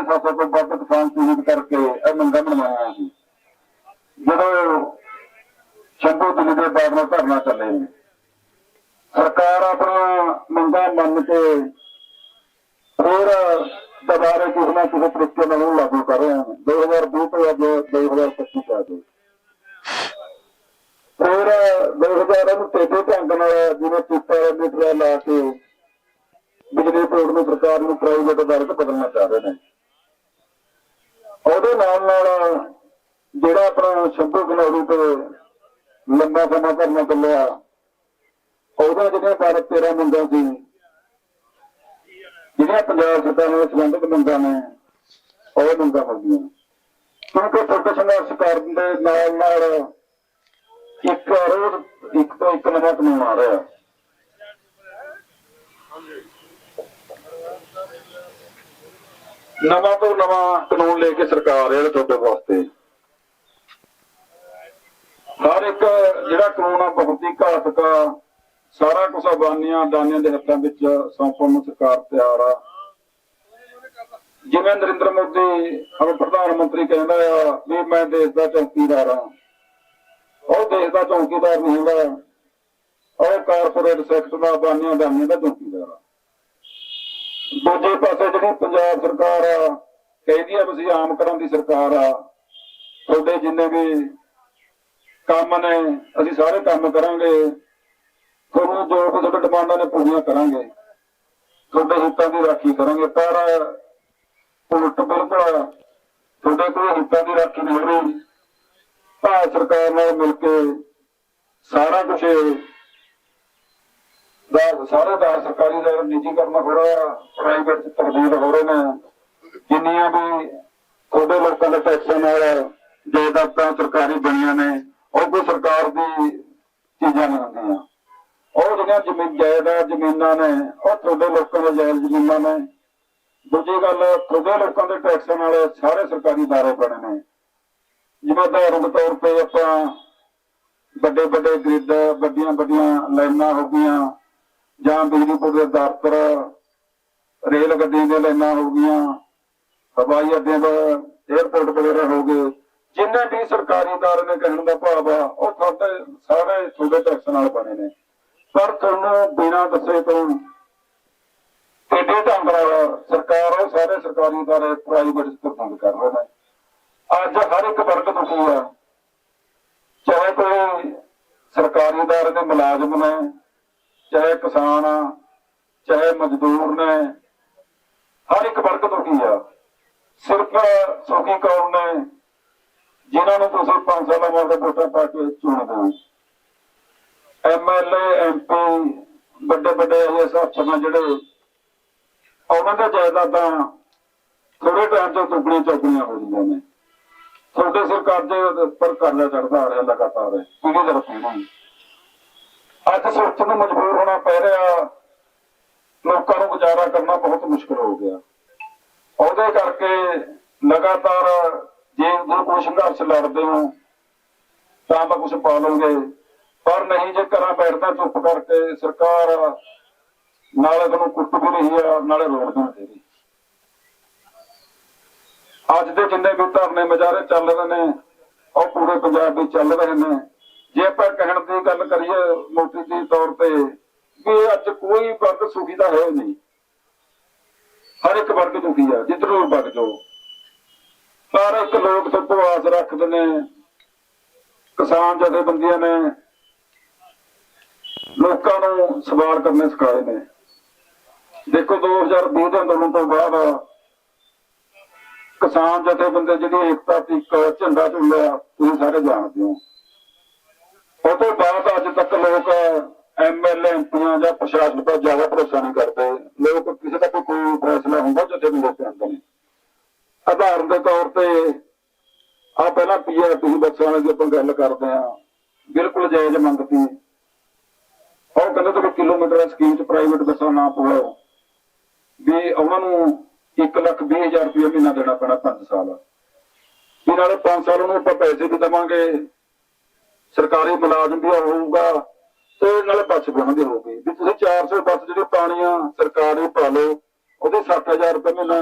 700 ਤੋਂ ਵੱਧ ਕਿਸਾਨ ਸ਼ਹੀਦ ਕਰਕੇ ਇਹ ਮੰਗਾਂ ਬਣਵਾਇਆ ਸੀ। ਜਦੋਂ ਸ਼ੰਭੂ ਦਿੱਲੀ ਦੇ ਬਾਗ ਨਾਲ ਧਰਨਾ ਚੱਲੇ ਨੇ ਸਰਕਾਰ ਆਪਣਾ ਮੰਗਾਂ ਮੰਨ ਕੇ ਫਿਰ ਦੁਬਾਰਾ ਕਿਸੇ ਨਾ ਕਿਸੇ ਤਰੀਕੇ ਨਾਲ ਲਾਗੂ ਕਰ ਰਹੇ। ਹਨ 2020 ਤੋਂ ਅੱਜ 2025 ਚ ਆ ਫਿਰ 2000 ਨੂੰ ਤੇਜ਼ੇ ਢੰਗ ਨਾਲ ਜਿਵੇਂ ਟਿੱਪਰ ਮੀਟਰ ਲਾ ਕੇ ਬਿਜਲੀ ਬੋਰਡ ਨੂੰ ਸਰਕਾਰ ਨੂੰ ਪ੍ਰਾਈਵੇਟ ਅਦਾਲਤ ਬਦਲਣਾ ਚਾਹ ਰਹੇ ਨੇ। ਉਹਦੇ ਨਾਲ ਨਾਲ ਜਿਹੜਾ ਆਪਣਾ ਸ਼ੰਭੂ ਗਨੌਰੀ ਤੇ ਲੰਬਾ ਸਮਾਂ ਕਰਨਾ ਚੱਲਿਆ, ਉਹਦਾ ਜਿਹੜੇ ਭਾਰਤ 13 ਮੁੰਡਾ ਸੀ, ਜਿਹੜੀਆਂ ਪੰਜਾਬ ਸਰਕਾਰ ਨਾਲ ਸੰਬੰਧਿਤ ਮੰਗਾਂ ਨੇ, ਉਹ ਮੰਗਾਂ ਹੁੰਦੀਆਂ ਕਿਉਂਕਿ ਛੋਟੇ ਸੰਘਰਸ਼ ਕਰਨ ਦੇ ਨਾਲ ਨਾਲ ਇੱਕ ਰੋਜ਼ ਇੱਕ ਤੋਂ ਇੱਕ ਨਵਾਂ ਕਾਨੂੰਨ ਆ ਰਿਹਾ। ਨਵਾਂ ਤੋਂ ਨਵਾਂ ਕਾਨੂੰਨ ਲੈ ਕੇ ਸਰਕਾਰ ਆ ਤੁਹਾਡੇ ਵਾਸਤੇ। ਹਰ ਇੱਕ ਜਿਹੜਾ ਕਾਨੂੰਨ ਆ ਬਹੁਤ ਹੀ ਘਾਤਕ ਆ, ਸਾਰਾ ਕੁਝ ਅਬਾਨੀਆਂ ਦਾਨੀਆਂ ਦੇ ਹੱਥਾਂ ਵਿੱਚ ਸੌਂਪਣ ਨੂੰ ਸਰਕਾਰ ਤਿਆਰ ਆ। ਜਿਵੇਂ ਨਰਿੰਦਰ ਮੋਦੀ ਆਪਣੇ ਪ੍ਰਧਾਨ ਮੰਤਰੀ ਕਹਿੰਦਾ ਆ ਵੀ ਮੈਂ ਦੇਸ਼ ਦਾ ਚੌਕੀਦਾਰ ਆ ਉਹ ਦੇਸ਼ ਦਾ ਚੌਕੀਦਾਰ ਨਹੀਂ ਹੁੰਦਾ ਉਹ ਕਾਰਪੋਰੇਟ ਸੈਕਟਰ ਦਾ ਅਬਾਨੀਆਂ ਦਾਨੀਆਂ ਦਾ ਚੌਕੀਦਾਰ ਆ। ਦੂਜੇ ਪਾਸੇ ਜਿਹੜੀ ਪੰਜਾਬ ਸਰਕਾਰ ਆ, ਕਹਿੰਦੀ ਆ ਅਸੀਂ ਆਮ ਕਰਨ ਦੀ ਸਰਕਾਰ ਆ। ਤੁਹਾਡੇ ਜਿੰਨੇ ਵੀ ਕੰਮ ਨੇ, ਅਸੀਂ ਸਾਰੇ ਕੰਮ ਕਰਾਂਗੇ। ਤੁਹਾਨੂੰ ਜੋ ਵੀ ਤੁਹਾਡੇ ਡਿਮਾਂਡਾਂ ਨੇ ਪੂਰੀਆਂ ਕਰਾਂਗੇ। ਤੁਹਾਡੇ ਹਿੱਤਾਂ ਦੀ ਰਾਖੀ ਕਰਾਂਗੇ। ਪਰ ਉਲਟ ਬਿਲਕੁਲ ਤੁਹਾਡੇ ਕੋਈ ਹਿੱਤਾਂ ਦੀ ਰਾਖੀ ਨਹੀਂ ਹੋ ਰਹੀ ਭਾਰਤ ਸਰਕਾਰ ਨਾਲ ਮਿਲ ਕੇ ਸਾਰਾ ਕੁਝ ਦਾ ਸਾਰੇ ਦਾ ਸਰਕਾਰੀ ਦਾ ਨਿੱਜੀਕਰਨ ਹੋ ਰਿਹਾ ਪ੍ਰਾਈਵੇਟ ਤਬਦੀਲ ਹੋ ਰਹੇ ਨੇ। ਜਿੰਨੀਆਂ ਵੀ ਤੁਹਾਡੇ ਲੋਕਾਂ ਦੇ ਟੈਕਸਾਂ ਨਾਲ ਜਾਇਦਾਦਾਂ ਸਰਕਾਰੀ ਬਣੀਆਂ ਨੇ, ਉਹ ਕੋਈ ਸਰਕਾਰ ਦੀ ਚੀਜ਼ਾਂ ਨਹੀਂ ਉਹ ਜਿਹੜੀਆਂ ਜ਼ਮੀਨ ਜਾਇਦਾਦ ਜ਼ਮੀਨਾਂ ਨੇ, ਉਹ ਤੁਹਾਡੇ ਲੋਕਾਂ ਦੇ ਜਾਇਜ਼ ਜ਼ਮੀਨਾਂ ਨੇ। ਦੂਜੀ ਗੱਲ, ਤੁਹਾਡੇ ਲੋਕਾਂ ਦੇ ਟੈਕਸਾਂ ਨਾਲ ਸਾਰੇ ਸਰਕਾਰੀ ਦਾਰੇ ਬਣੇ ਨੇ। ਜਿਵੇਂ ਉਦਾਹਰਨ ਦੇ ਤੌਰ ਤੇ ਆਪਾਂ ਵੱਡੇ ਵੱਡੇ ਗ੍ਰਿਡ ਵੱਡੀਆਂ ਵੱਡੀਆਂ ਲਾਈਨਾਂ ਹੋ ਗਈਆਂ। ਜਾਂ ਬਿਜਲੀ ਬੋਰਡ ਦੇ ਦਫ਼ਤਰ, ਰੇਲ ਗੱਡੀਆਂ ਦੀਆਂ ਲਾਈਨਾਂ ਹੋ ਗਈਆਂ, ਹਵਾਈ ਅੱਡੇ ਦਾ 에어ਪੋਰਟ ਵਗੈਰਾ ਹੋ ਗਏ, ਜਿੰਨੇ ਵੀ ਸਰਕਾਰੀ ਦਾਰੇ ਨੇ ਕਹਿਣ ਦਾ ਭਾਵ ਆ, ਉਹ ਤੁਹਾਡੇ ਸਾਰੇ ਤੁਹਾਡੇ ਟੈਕਸ ਨਾਲ ਬਣੇ ਨੇ। ਪਰ ਤੁਹਾਨੂੰ ਬਿਨਾਂ ਦੱਸੇ ਤੋਂ ਕਿੱਡੇ ਢੰਗ ਨਾਲ ਸਰਕਾਰ ਉਹ ਸਾਰੇ ਸਰਕਾਰੀ ਦਾਰੇ ਪ੍ਰਾਈਵੇਟ ਸਪੁਰਦ ਕਰ ਰਹੇ ਨੇ। ਅੱਜ ਹਰ ਇੱਕ ਵਰਗ ਦੁਖੀ ਆ। ਚਾਹੇ ਕੋਈ ਸਰਕਾਰੀ ਦਾਰੇ ਦੇ ਮੁਲਾਜ਼ਮ ਨੇ ਚਾਹੇ ਕਿਸਾਨ ਆ, ਚਾਹੇ ਮਜ਼ਦੂਰ ਨੇ, ਹਰ ਇੱਕ ਵਰਗ ਦੁਖੀ ਆ? ਸਿਰਫ ਸੁਖੀ ਕੌਮ ਨੇ ਜਿਨ੍ਹਾਂ ਨੂੰ ਤੁਸੀਂ 5 ਸਾਲਾਂ ਬਾਅਦ ਵੋਟਾਂ ਪਾ ਕੇ ਚੁਣਦੇ ਹੋ। ਐਮਐਲਏ ਐਮਪੀ ਵੱਡੇ ਵੱਡੇ ਇਹ ਸਾਥੀਆਂ ਜਿਹੜੇ ਉਹਨਾਂ ਦੇ ਜਾਇਦਾਦਾਂ ਥੋੜੇ ਟਾਈਮ ਤੋਂ ਟੁਕੜੀਆਂ ਚੌਗਣੀਆਂ ਹੋ ਰਹੀਆਂ ਨੇ। ਤੁਹਾਡੇ ਸਿਰ ਦੇ ਉੱਪਰ ਕਰਜ਼ਾ ਚੜਦਾ ਆ ਰਿਹਾ ਲਗਾਤਾਰ। ਪੀੜੀ ਦਰ ਪੀੜੀ ਅੱਜ ਸੋਚਣ ਨੂੰ ਮਜਬੂਰ ਹੋਣਾ ਪੈ ਰਿਹਾ। ਲੋਕਾਂ ਨੂੰ ਗੁਜ਼ਾਰਾ ਕਰਨਾ ਬਹੁਤ ਮੁਸ਼ਕਲ ਹੋ ਗਿਆ। ਉਹਦੇ ਕਰਕੇ ਲਗਾਤਾਰ ਜੇ ਜੇ ਕੋਈ ਸੰਘਰਸ਼ ਲੜਦੇ ਹੋ, ਤਾਂ ਤਾਂ ਕੁਝ ਪਾ ਲਓਗੇ। ਪਰ ਨਹੀਂ, ਜੇ ਘਰਾਂ ਬੈਠਦਾ ਚੁੱਪ ਕਰਕੇ ਸਰਕਾਰ ਨਾਲੇ ਤੁਹਾਨੂੰ ਕੁੱਟ ਵੀ ਰਹੀ ਆ, ਨਾਲੇ ਰੋਣ ਵੀ ਦੇ ਰਹੀ। ਅੱਜ ਦੇ ਜਿੰਨੇ ਵੀ ਧਰਨੇ ਮਜਾਰੇ ਚੱਲ ਰਹੇ ਨੇ, ਉਹ ਪੂਰੇ ਪੰਜਾਬ ਵਿੱਚ ਚੱਲ ਰਹੇ ਨੇ। ਜੇ ਆਪਾਂ ਕਹਿਣ ਦੀ ਗੱਲ ਕਰੀਏ ਮੋਟੀ ਜੀ ਤੌਰ ਤੇ, ਵੀ ਅੱਜ ਕੋਈ ਵਰਗ ਸੁਖੀ ਦਾ ਹੈ ਨਹੀਂ। ਹਰ ਇੱਕ ਵਰਗ ਦੁਖੀ ਆ, ਜਿੱਧਰੋਂ ਵਗ ਜਾਓ ਪਰ ਇੱਕ ਲੋਕ ਸਭ ਤੋਂ ਆਸ ਰੱਖਦੇ ਨੇ, ਕਿਸਾਨ ਜਥੇਬੰਦੀਆਂ ਨੇ, ਲੋਕਾਂ ਨੂੰ ਸਵਾਲ ਕਰਨੇ ਸਿਖਾਏ ਨੇ। ਦੇਖੋ 2020 ਦੇ ਅੰਦੋਲਨ ਤੋਂ ਬਾਅਦ ਕਿਸਾਨ ਜਥੇਬੰਦੇ ਜਿਹੜੀ ਏਕਤਾ ਸੀ ਝੰਡਾ ਝੁੱਲਿਆ, ਤੁਸੀਂ ਸਾਰੇ ਜਾਣਦੇ ਹੋ। ਉਹ ਤੋਂ ਬਾਅਦ ਅੱਜ ਤੱਕ ਲੋਕ ਐਮਐਲਏ ਐਮਪੀਆਂ ਜਾਂ ਪ੍ਰਸ਼ਾਸਨ ਪਰ ਜ਼ਿਆਦਾ ਭਰੋਸਾ ਨਹੀਂ ਕਰਦੇ। ਲੋਕ ਕਿਸੇ ਦਾ ਕੋਈ ਫੈਸਲਾ ਹੁੰਦਾ ਜਥੇਬੰਦੇ ਤੇ ਆਉਂਦੇ ਨੇ। ਆਧਾਰ ਦੇ ਤੌਰ ਤੇ ਆ ਪਹਿਲਾਂ ਪੀਆਰਟੀ ਬੱਸਾਂ ਵਾਲੇ ਦੀ ਆਪਾਂ ਗੱਲ ਕਰਦੇ ਆ ਬਿਲਕੁਲ ਜਾਇਜ਼ ਮੰਗਤੀ। ਉਹ ਕਹਿੰਦੇ ਤੁਸੀਂ ਕਿਲੋਮੀਟਰ ਸਕੀਮ ਚ ਪ੍ਰਾਈਵੇਟ ਬੱਸਾਂ ਨਾ ਪਾਓ ਵੀ ਉਹਨਾਂ ਨੂੰ 1 ਲੱਖ 20 ਹਜ਼ਾਰ ਰੁਪਏ ਮਹੀਨਾ ਦੇਣਾ ਪੈਣਾ 5 ਸਾਲ। ਵੀ ਨਾਲੇ 5 ਸਾਲ ਨੂੰ ਆਪਾਂ ਪੈਸੇ ਵੀ ਦੇਵਾਂਗੇ। ਸਰਕਾਰੀ ਮੁਲਾਜ਼ਮ ਵੀ ਹੋਊਗਾ ਤੇ ਨਾਲੇ ਬੱਸ ਵੀ ਹੋਊਗੀ। ਵੀ ਤੁਸੀਂ 400 ਬੱਸ ਜਿਹੜੀ ਪਾਣੀ ਆ ਸਰਕਾਰੀ ਪਾ ਲਓ, ਉਹਦੇ 60000 ਰੁਪਏ ਮਹੀਨਾ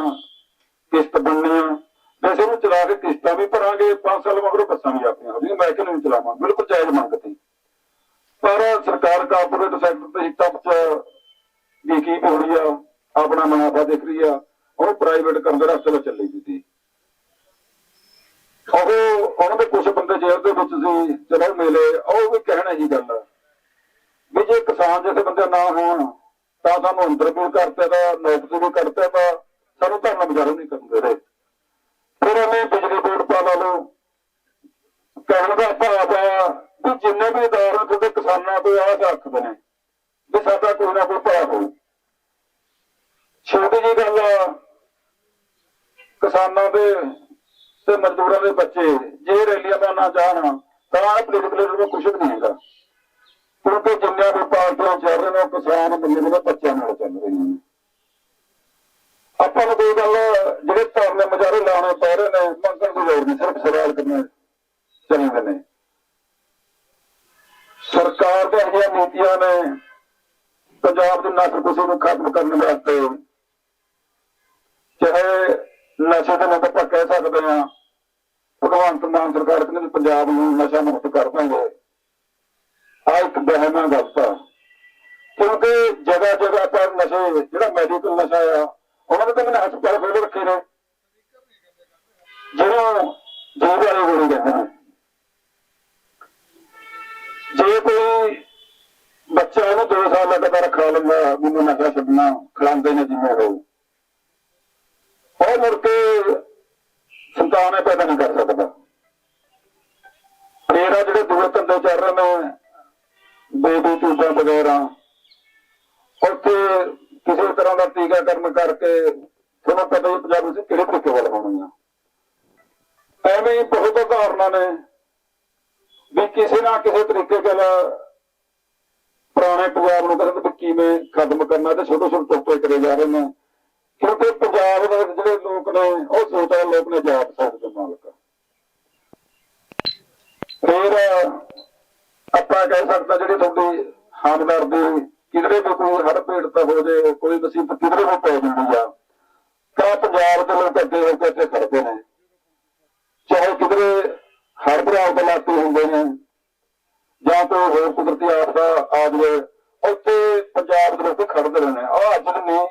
ਕਿਸ਼ਤ ਬਣਨੀ ਆ। ਵੈਸੇ ਉਹਨੂੰ ਚਲਾ ਕੇ ਕਿਸ਼ਤਾਂ ਵੀ ਭਰਾਂਗੇ 5 ਸਾਲ ਮਗਰੋਂ ਬੱਸਾਂ ਵੀ ਆਪਣੀਆਂ ਹੋਣਗੀਆਂ ਮੈਂ ਕਿਹਨੂੰ ਚਲਾਵਾਂ? ਬਿਲਕੁਲ ਜਾਇਜ਼ ਮੰਗ ਪਰ ਸਰਕਾਰ ਕਾਰਪੋਰੇਟ ਸੈਕਟਰ ਦੇ ਹਿੱਤਾਂ ਵਿੱਚ ਵੀ ਕੀ ਹੋ ਰਹੀ ਆ, ਆਪਣਾ ਮੁਨਾਫਾ ਦੇਖ ਰਹੀ ਆ ਉਹ ਪ੍ਰਾਈਵੇਟ ਕਰਨ ਦੇ ਰਸਤੇ ਚੱਲੀ ਗਈ ਸੀ ਉਹ ਉਹਨਾਂ ਦੇ ਕੁਝ ਬੰਦੇ ਜੇਲ੍ਹ ਦੇ ਵਿੱਚ ਸੀ, ਜਦੋਂ ਮਿਲੇ, ਉਹ ਵੀ ਕਹਿਣਾ ਜੀ ਗੱਲ ਆ ਵੀ ਜੇ ਕਿਸਾਨ ਜਿਹੇ ਬੰਦੇ ਨਾ ਹੋਣ, ਤਾਂ ਸਾਨੂੰ ਅੰਦਰ ਵੀ ਕਰਤੇ ਦਾ ਨੌਕਰੀ ਵੀ ਕਰਤੇ ਤਾਂ, ਸਾਨੂੰ ਧਰਨਾ ਬਜ਼ਾਰੋਂ ਨਹੀਂ ਕਰਦੇ ਰਹੇ। ਦੇ ਬੱਚੇ, ਜੇ ਰੈਲੀਆਂ ਦਾ ਨਾ ਜਾਣ, ਤਾਂ ਪੋਲੀਟੀਕਲ ਵਿੱਚ ਕੁਝ ਵੀ ਨਹੀਂ ਹੈਗਾ। ਕਿਉਂਕਿ ਜਿੰਨੀਆਂ ਵੀ ਪਾਰਟੀਆਂ ਚੱਲ ਰਹੀਆਂ ਨੇ ਕਿਸਾਨ ਬੰਦੇ ਦੇ ਬੱਚਿਆਂ ਨਾਲ ਚੱਲ ਰਹੀਆਂ ਨੇ। ਆਪਾਂ ਨੂੰ ਕੋਈ ਗੱਲ ਜਿਹੜੇ ਧਰਨੇ ਮਜਾਰੇ ਲਾਉਣੇ ਪੈ ਰਹੇ ਨੇ, ਮੰਗਣ ਦੀ ਲੋੜ ਨਹੀਂ, ਸਿਰਫ ਸਵਾਲ ਕਰਨੇ ਚਾਹੀਦੇ ਨੇ। ਸਰਕਾਰ ਦੇ ਅਜਿਹੀਆਂ ਨੀਤੀਆਂ ਨੇ, ਪੰਜਾਬ ਦੀ ਨਸਲਕੁਸ਼ੀ ਨੂੰ ਖਤਮ ਕਰਨ ਵਾਸਤੇ, ਚਾਹੇ ਨਸ਼ੇ ਦੇ ਨਾਲ ਆਪਾਂ ਕਹਿ ਸਕਦੇ ਹਾਂ ਭਗਵੰਤ ਮਾਨ ਸਰਕਾਰ ਕਹਿੰਦੇ ਪੰਜਾਬ ਨੂੰ ਨਸ਼ਾ ਮੁਕਤ ਕਰ ਦਾਂਗੇ। ਆ ਇੱਕ ਬਹਿਮਾ ਗਲਤ ਕਿਉਂਕਿ ਜਗ੍ਹਾ ਜਗ੍ਹਾ ਪਰ ਨਸ਼ੇ, ਜਿਹੜਾ ਮੈਡੀਕਲ ਨਸ਼ਾ ਆ, ਉਹਨਾਂ ਦੇ ਤਾਂ ਮੈंने ਹਸਪਤਾਲ ਖੋਲ੍ਹ ਰੱਖੇ ਨੇ। ਜਿਹੜਾ ਜੀਵ ਵਾਲੇ ਗੋਲੀ ਕਹਿੰਦੇ ਨੇ। ਜੇ ਕੋਈ ਬੱਚਾ ਉਹਨੂੰ 2 ਸਾਲ ਲਗਾਤਾਰ ਖਾ ਲੈਂਦਾ, ਮੈਨੂੰ ਨਸ਼ਾ ਛੱਡਣਾ ਖਲਾਂਦੇ ਨੇ ਜਿਵੇਂ ਉਹ ਉਹ ਮੁੜ ਕੇ ਸੰਤਾਨ ਇਹ ਪੈਦਾ ਨਹੀਂ ਕਰ ਟੂਬਾਂ ਉੱਥੇ ਕਿਸੇ ਤਰ੍ਹਾਂ ਦਾ ਟੀਕਾਕਰਨ ਕਰਕੇ ਤੁਹਾਨੂੰ ਪਤਾ ਹੀ ਪੰਜਾਬ ਵਿੱਚ ਕਿਹੜੇ ਤਰੀਕੇ ਵੱਲ ਹੋਣਗੀਆਂ ਐਵੇਂ ਹੀ ਬਹੁਤ ਉਦਾਹਰਨਾਂ ਨੇ ਵੀ ਕਿਸੇ ਨਾ ਕਿਸੇ ਤਰੀਕੇ ਨਾਲ ਪੁਰਾਣੇ ਪੰਜਾਬ ਨੂੰ ਕਹਿੰਦੇ ਕਿਵੇਂ ਖਤਮ ਕਰਨਾ ਤੇ ਛੋਟੇ ਛੋਟੇ ਟੋਪੇ ਕਰੇ ਜਾ ਰਹੇ ਨੇ। ਕਿਉਂਕਿ ਪੰਜਾਬ ਦੇ ਜਿਹੜੇ ਲੋਕ ਨੇ, ਉਹ ਸੋਚ ਲੋਕ ਨੇ ਜਾਤ ਸਾਥ ਦੇ ਮਾਲਕ। ਫਿਰ ਆਪਾਂ ਕਹਿ ਸਕਦਾ ਜਿਹੜੀ ਤੁਹਾਡੀ ਹਮਦਰਦੀ ਕਿਧਰੇ ਵੀ ਕੋਈ ਹੜ ਪੀੜਤ ਹੋ ਜੇ, ਕੋਈ ਮੁਸੀਬਤ ਕਿਧਰੇ ਵੀ ਪੈ ਜਾਂਦੀ ਆ। ਤਾਂ ਪੰਜਾਬ ਦੇ ਲੋਕ ਅੱਗੇ ਹੋ ਕੇ ਇੱਥੇ ਖੜਦੇ ਨੇ ਚਾਹੇ ਕਿਧਰੇ ਹੜ ਭਰਾਵ ਦੇ ਲਾਤੇ ਹੁੰਦੇ ਨੇ ਜਾਂ ਕੋਈ ਹੋਰ ਕੁਦਰਤੀ ਆਫਤ ਆ ਜਾਵੇ ਉੱਥੇ ਪੰਜਾਬ ਦੇ ਲੋਕ ਖੜਦੇ ਰਹੇ ਨੇ ਆਹ ਅੱਜ ਨਹੀਂ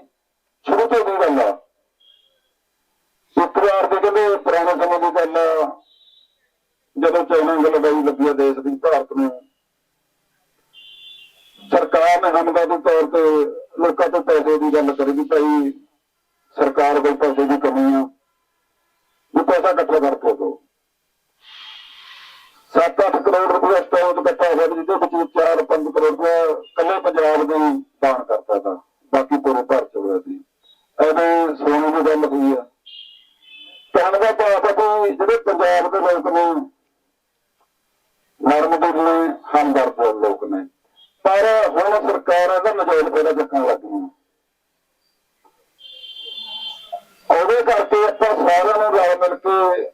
ਸ਼ੁਰੂ ਤੋਂ ਦੀ ਗੱਲ ਆ ਇੱਕ ਵਾਰ ਦੇ ਕਹਿੰਦੇ ਪੁਰਾਣੇ ਸਮੇਂ ਦੀ ਗੱਲ ਆ, ਜਦੋਂ ਚਾਈਨਾ ਨਾਲ ਲੜਾਈ ਲੱਗੀ ਆ ਦੇਸ਼ ਦੀ ਭਾਰਤ ਨੂੰ ਸਰਕਾਰ ਨੇ ਹਮਲਾ ਦੇ ਤੌਰ ਤੇ ਲੋਕਾਂ ਤੋਂ ਪੈਸੇ ਦੀ ਗੱਲ ਕਰੀ ਵੀ ਭਾਈ ਸਰਕਾਰ ਕੋਲ ਪੈਸੇ ਦੀ ਕਮੀ ਆ। ਵੀ ਪੈਸਾ ਇਕੱਠਾ ਕਰਕੇ ਦੋ। 7-8 ਕਰੋੜ ਰੁਪਏ ਤੋਂ ਇਕੱਠਾ ਹੋਇਆ ਜਿਹਦੇ ਵਿੱਚ 4-5 ਕਰੋੜ ਰੁਪਏ ਕੱਲੇ ਪੰਜਾਬ ਦੇ ਦਾਨ ਕਰਤਾ ਤਾ, ਬਾਕੀ ਪੂਰੇ ਭਾਰਤ ਚ ਹੋਇਆ ਸੀ। ਐਵੇਂ ਸੋਨੇ ਦੀ ਗੱਲ ਹੋਈ ਆ। ਕਹਿਣ ਦਾ ਭਾਵ ਹੈ ਵੀ ਜਿਹੜੇ ਪੰਜਾਬ ਦੇ ਲੋਕ ਨੇ, ਨਰਮ ਦਿਲ ਨੇ, ਹਮਦਰਦ ਲੋਕ ਨੇ। ਪਰ ਹੁਣ ਸਰਕਾਰ ਇਹਦਾ ਨਜਾਇਜ਼ ਫਾਇਦਾ ਚੱਕਣ ਲੱਗ ਗਈ ਉਹਦੇ ਕਰਕੇ ਆਪਾਂ ਸਾਰਿਆਂ ਨੂੰ ਰਲ ਮਿਲ ਕੇ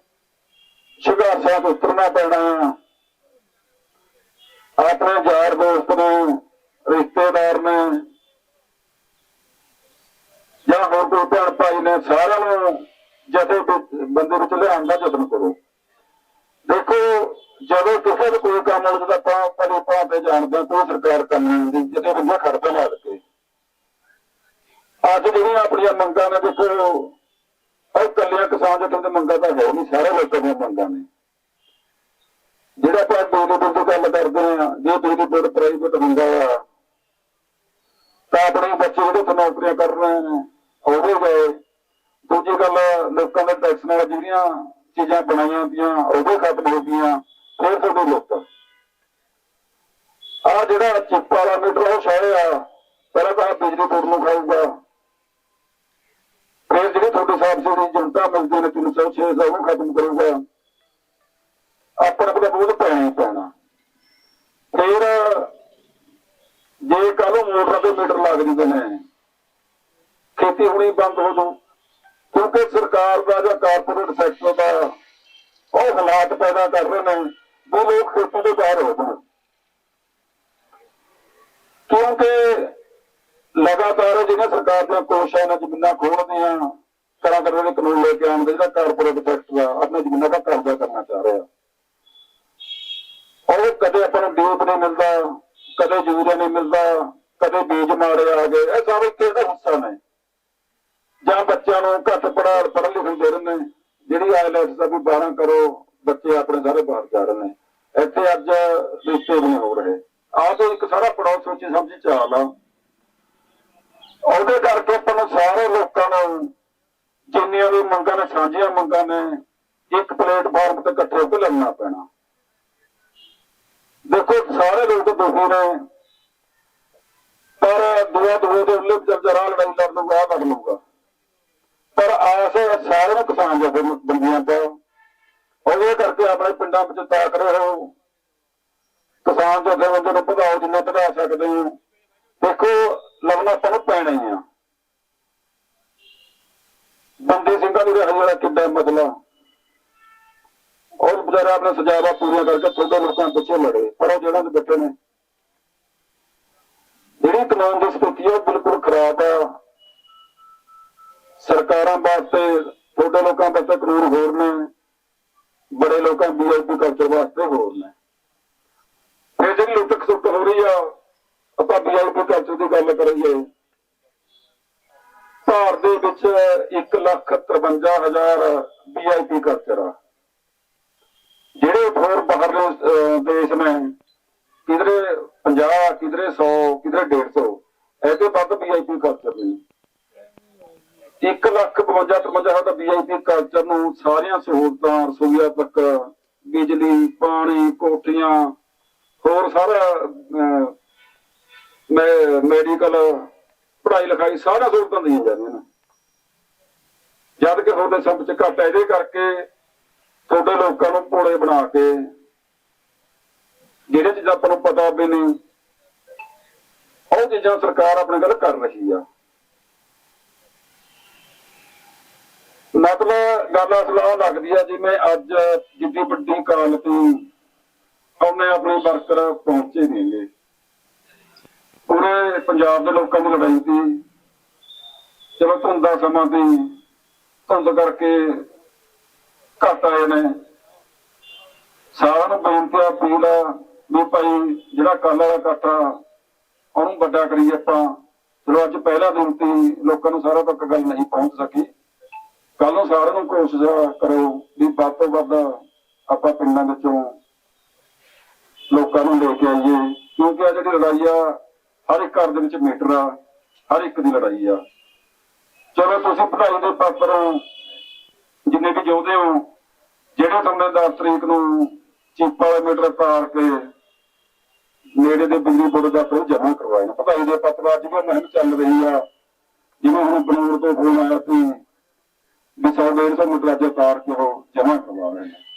ਸੰਘਰਸ਼ਾਂ ਤੋਂ ਉਤਰਨਾ ਪੈਣਾ। ਆਪਣੇ ਯਾਰ ਦੋਸਤ ਨੇ, ਰਿਸ਼ਤੇਦਾਰ ਨੇ, ਜਾਂ ਹੋਰ ਕੋਈ ਭੈਣ ਭਾਈ ਨੇ, ਸਾਰਿਆਂ ਨੂੰ ਜਥੇ ਬੰਦੇ ਵਿੱਚ ਲਿਆਉਣ ਦਾ ਯਤਨ ਕਰੋ। ਦੇਖੋ, ਜਦੋਂ ਕਿਸੇ ਦਾ ਕੋਈ ਕੰਮ ਹੋਵੇ ਤਾਂ ਆਪਾਂ ਭਲੇ ਭਾਂ ਤੇ ਜਾਣਦੇ ਕੋਈ ਸਰਕਾਰ ਕੰਮ ਨਹੀਂ ਹੁੰਦੀ ਜਿੱਥੇ ਬੰਦਾ ਖੜਦਾ ਲਾ ਕੇ ਅੱਜ ਜਿਹੜੀਆਂ ਆਪਣੀਆਂ ਮੰਗਾਂ ਨੇ, ਦੇਖੋ ਉਹ ਕੱਲਿਆਂ ਕਿਸਾਨ ਜਥੇ ਦੇ ਮੰਗਾਂ ਤਾਂ ਹੈ ਨਹੀਂ, ਸਾਰੇ ਲੋਕਾਂ ਦੀਆਂ ਮੰਗਾਂ ਨੇ। ਜਿਹੜਾ ਆਪਾਂ ਬਿਜਲੀ ਬਿੱਲ ਦੀ ਗੱਲ ਕਰਦੇ ਆ ਜੇ ਬਿਜਲੀ ਬੋਰਡ ਪ੍ਰਾਈਵੇਟ ਹੁੰਦਾ ਆ, ਤਾਂ ਆਪਣੇ ਬੱਚੇ ਜਿਹੜੇ ਉੱਥੇ ਨੌਕਰੀਆਂ ਕਰ ਰਹੇ ਨੇ ਉਹ ਗਏ। ਦੂਜੀ ਗੱਲ, ਲੋਕਾਂ ਦੇ ਟੈਕਸ ਨਾਲ ਜਿਹੜੀਆਂ ਚੀਜ਼ਾਂ ਬਣਾਈਆਂ ਹੁੰਦੀਆਂ ਉਹ ਖਤਮ ਹੋ ਗਈਆਂ ਫਿਰ ਤੁਹਾਡੇ ਲੋਕ ਆ ਜਿਹੜਾ ਚਿੱਪ ਵਾਲਾ ਮੀਟਰ, ਉਹ ਸ਼ਾਇਦ ਆ। ਪਹਿਲਾਂ ਤਾਂ ਬਿਜਲੀ ਬੋਰਡ ਨੂੰ ਖਾਊਗਾ। ਫਿਰ ਜਿਹੜੇ ਤੁਹਾਡੇ ਸਬਸਿਡੀ ਜਨਤਾ ਮਿਲਦੀ ਨੇ 306 ਦਾ ਉਹ ਖਤਮ ਕਰੂਗਾ। ਆਪਣੇ ਕੋਲ ਬੋਝ ਪੈਣਾ ਹੀ ਪੈਣਾ। ਫਿਰ ਜੇ ਕੱਲ ਮੋਟਰਾਂ ਮੋਟਰ ਦੇ ਮੀਟਰ ਲੱਗ ਜਾਂਦੇ ਨੇ, ਖੇਤੀ ਹੁਣੀ ਬੰਦ ਹੋ ਜੂ ਸਰਕਾਰ ਦਾ ਜਾਂ ਕਾਰਪੋਰੇਟ ਸੈਕਟਰ ਦਾ ਉਹ ਹਾਲਾਤ ਪੈਦਾ ਕਰ ਰਹੇ ਨੇ ਵੀ ਲੋਕ ਖੇਤੀ ਤੋਂ ਬਾਹਰ ਹੋ ਜਾਣ ਕਿਉਂਕਿ ਲਗਾਤਾਰ ਜਿਹੜੀਆਂ ਸਰਕਾਰ ਦੀਆਂ ਕੋਸ਼ਿਸ਼ਾਂ ਨੇ ਜ਼ਮੀਨਾਂ ਖੋਲਦੀਆਂ ਤਰ੍ਹਾਂ ਤਰ੍ਹਾਂ ਦੇ ਕਾਨੂੰਨ ਲੈ ਕੇ ਆਉਣ ਦੇ ਜਿਹੜਾ ਕਾਰਪੋਰੇਟ ਸੈਕਟਰ ਆ, ਆਪਣੇ ਜ਼ਮੀਨਾਂ ਦਾ ਕਬਜ਼ਾ ਕਰਨਾ ਚਾਹ ਰਿਹਾ। ਉਹ ਕਦੇ ਆਪਾਂ ਨੂੰ ਡੀਪ ਨਹੀਂ ਮਿਲਦਾ, ਕਦੇ ਯੂਰੀਆ ਨਹੀਂ ਮਿਲਦਾ, ਕਦੇ ਬੀਜ ਮਾਰੇ ਆ ਗਏ, ਇਹ ਸਾਰੇ ਕਿਹਦਾ ਹਿੱਸਾ ਨੇ? ਜਾਂ ਬੱਚਿਆਂ ਨੂੰ ਘੱਟ ਪੜਾ ਪੜ੍ਹਨ ਲਿਖਣ ਦੇ ਰਹੇ ਨੇ, ਜਿਹੜੀ ਆਈਲੈਟਸ ਦਾ ਵੀ 12 ਕਰੋ ਬੱਚੇ ਆਪਣੇ ਸਾਰੇ ਬਾਹਰ ਜਾ ਰਹੇ ਨੇ। ਇੱਥੇ ਅੱਜ ਰਿਸ਼ਤੇ ਵੀ ਨਹੀਂ ਹੋ ਰਹੇ। ਆਹ ਤੋਂ ਇੱਕ ਸਾਰਾ ਪੜਾਅ ਸੋਚੀ ਸਮਝੀ ਚਾਲ ਆ। ਉਹਦੇ ਕਰਕੇ ਆਪਾਂ ਨੂੰ ਸਾਰੇ ਲੋਕਾਂ ਨੂੰ ਜਿੰਨੀਆਂ ਵੀ ਮੰਗਾਂ ਨੇ, ਸਾਂਝੀਆਂ ਮੰਗਾਂ ਨੇ, ਇੱਕ ਪਲੇਟਫਾਰਮ ਤੇ ਇਕੱਠੇ ਹੋ ਕੇ ਲੜਨਾ ਪੈਣਾ। ਦੇਖੋ, ਸਾਰੇ ਲੋਕ ਦੁਖੀ ਨੇ। ਪਰ ਦੁਆ ਦੁਆ ਦੇ ਉੱਲੇ ਜਰਾ ਲੜਾਈ ਲੜ ਲੂਗਾ ਆਹ ਕਰ ਲੂਗਾ ਪਰ ਆਸ ਸਾਰੇ ਕਿਸਾਨ ਜਥੇ ਬੰਦੀਆਂ ਤੋਂ ਉਹਦੇ ਕਰਕੇ ਆਪਣੇ ਪਿੰਡਾਂ ਵਿੱਚ ਤਾਕ ਰਹੋ ਕਿਸਾਨ ਜਥੇ ਬੰਦੇ ਨੂੰ ਵਧਾਓ ਜਿੰਨਾ ਵਧਾ ਸਕਦੇ ਹੋ ਦੇਖੋ ਲੜਨਾ ਆਪਾਂ ਪੈਣਾ ਹੀ ਆ ਬੰਦੇ ਸਿੰਘਾਂ ਨੂੰ ਰਿਹਾ ਜਿਹੜਾ ਕਿੱਦਾਂ ਮਸਲਾ ਔਰ ਵਿਚਾਰਾ ਆਪਣੇ ਸਜਾਵਾ ਪੂਰੀਆਂ ਕਰਕੇ ਥੋੜਾ ਲੋਕਾਂ ਪਿੱਛੇ ਲੜੇ, ਪਰ ਉਹ ਜਿਹੜਾ ਦੇ ਬੱਚੇ ਨੇ। ਜਿਹੜੀ ਕਾਨੂੰਨ ਦੀ ਸਥਿਤੀ ਹੈ ਉਹ ਬਿਲਕੁਲ ਖਰਾਬ ਆ। ਸਰਕਾਰਾਂ ਵਾਸਤੇ ਛੋਟੇ ਲੋਕਾਂ ਵਾਸਤੇ ਕਾਨੂੰਨ ਹੋਰ ਨੇ, ਬੜੇ ਲੋਕਾਂ ਵੀਆਈਪੀ ਕਲਚਰ ਵਾਸਤੇ ਹੋਰ ਨੇ। ਫਿਰ ਜਿਹੜੀ ਲੁੱਟ ਖਸੁੱਟ ਹੋ ਰਹੀ ਆ, ਆਪਾਂ ਵੀਆਈਪੀ ਕਲਚਰ ਦੀ ਗੱਲ ਕਰੀਏ, ਭਾਰਤ ਦੇ ਵਿੱਚ 153000 ਵੀਆਈਪੀ ਕਲਚਰ ਆ। ਜਿਹੜੇ ਹੋਰ ਬਾਹਰਲੇ ਦੇਸ਼ ਨੇ, ਕਿਧਰੇ 50 ਕਿਧਰੇ 100 ਕਿਧਰੇ 150 ਐਸੇ ਵੱਧ ਵੀਆਈਪੀ ਕਲਚਰ ਨੇ। 1 ਲੱਖ 52 53 ਦਾ ਵੀਆਈਪੀ ਕਲਚਰ ਨੂੰ ਸਾਰੀਆਂ ਸਹੂਲਤਾਂ, ਰਸੋਈਆ ਤੱਕ, ਬਿਜਲੀ, ਪਾਣੀ, ਕੋਠੀਆਂ, ਹੋਰ ਸਾਰਾ ਮੈਡੀਕਲ ਪੜ੍ਹਾਈ ਲਿਖਾਈ ਸਾਰਾ ਸਹੂਲਤਾਂ ਦੀਆਂ ਜਾਂਦੀਆਂ ਨੇ। ਜਦ ਕਿ ਤੁਹਾਡੇ ਸਭ ਚ ਘੱਟ ਹੈ, ਇਹਦੇ ਕਰਕੇ ਤੁਹਾਡੇ ਲੋਕਾਂ ਨੂੰ ਭੋਲੇ ਬਣਾ ਕੇ ਜਿਹੜੇ ਚੀਜ਼ਾਂ ਆਪਾਂ ਨੂੰ ਪਤਾ ਵੀ ਨਹੀਂ, ਉਹ ਚੀਜ਼ਾਂ ਸਰਕਾਰ ਆਪਣੇ ਗੱਲ ਕਰ ਰਹੀ ਆ। ਮਤਲਬ ਗੱਲ ਅਸਲ ਉਹ ਲੱਗਦੀ ਆ, ਜਿਵੇਂ ਅੱਜ ਜਿੱਡੀ ਵੱਡੀ ਕਾਲ ਤੋਂ ਉਹਨੇ ਆਪਣੇ ਵਰਕਰ ਪਹੁੰਚੇ ਨੇਗੇ ਪੂਰੇ ਪੰਜਾਬ ਦੇ ਲੋਕਾਂ ਦੀ ਲੜਾਈ ਸੀ। ਚਲੋ ਧੁੰਦਾ ਸਮਾਂ ਸੀ, ਧੁੰਦ ਕਰਕੇ ਘੱਟ ਆਏ ਨੇ। ਸਾਰਿਆਂ ਨੂੰ ਬੇਨਤੀ ਆ, ਅਪੀਲ ਆ ਵੀ ਭਾਈ ਜਿਹੜਾ ਕੱਲ ਵਾਲਾ ਇਕੱਠ ਆ ਉਹਨੂੰ ਵੱਡਾ ਕਰੀਏ ਆਪਾਂ। ਚਲੋ ਅੱਜ ਪਹਿਲਾ ਦਿਨ ਤੇ ਲੋਕਾਂ ਨੂੰ ਸਾਰਾ ਤੱਕ ਗੱਲ ਨਹੀਂ ਪਹੁੰਚ ਸਕੀ। ਕੱਲ ਨੂੰ ਸਾਰਿਆਂ ਨੂੰ ਕੋਸ਼ਿਸ਼ ਕਰੋ ਵੀ ਵੱਧ ਤੋਂ ਵੱਧ ਆਪਾਂ ਪਿੰਡਾਂ ਵਿੱਚੋਂ ਲੋਕਾਂ ਨੂੰ ਲੈ ਕੇ ਆਈਏ, ਕਿਉਂਕਿ ਆ ਜਿਹੜੀ ਲੜਾਈ ਆ, ਹਰ ਇੱਕ ਘਰ ਦੇ ਵਿੱਚ ਮੀਟਰ ਆ, ਹਰ ਇੱਕ ਦੀ ਲੜਾਈ ਆ। ਚਲੋ ਤੁਸੀਂ ਪੜ੍ਹਾਈ ਦੇ ਪਾਤਰ ਜਿੰਨੇ ਵੀ ਜੋਦੇ ਹੋ, ਜਿਹੜੇ ਤੁਹਾਨੂੰ 10 ਤਰੀਕ ਨੂੰ ਚੀਪਾ ਵਾਲੇ ਮੀਟਰ ਤਾਰ ਕੇ ਨੇੜੇ ਦੇ ਬਿਜਲੀ ਬੋਰਡ ਦਾ ਤੋਂ ਜਮ੍ਹਾਂ ਕਰਵਾਏ ਨੇ। ਦੇ ਪੱਤਰ ਅੱਜ ਵੀ ਮੁਹਿੰਮ ਚੱਲ ਰਹੀ ਆ, ਜਿਵੇਂ ਹੁਣ ਬਨੂਰ ਤੋਂ ਫੋਨ ਆਇਆ ਸੀ। ਵੀ 100 150 ਮੀਟਰ ਅੱਜ ਤਾਰ ਕੇ ਉਹ ਜਮ੍ਹਾਂ ਕਰਵਾ ਰਹੇ ਨੇ?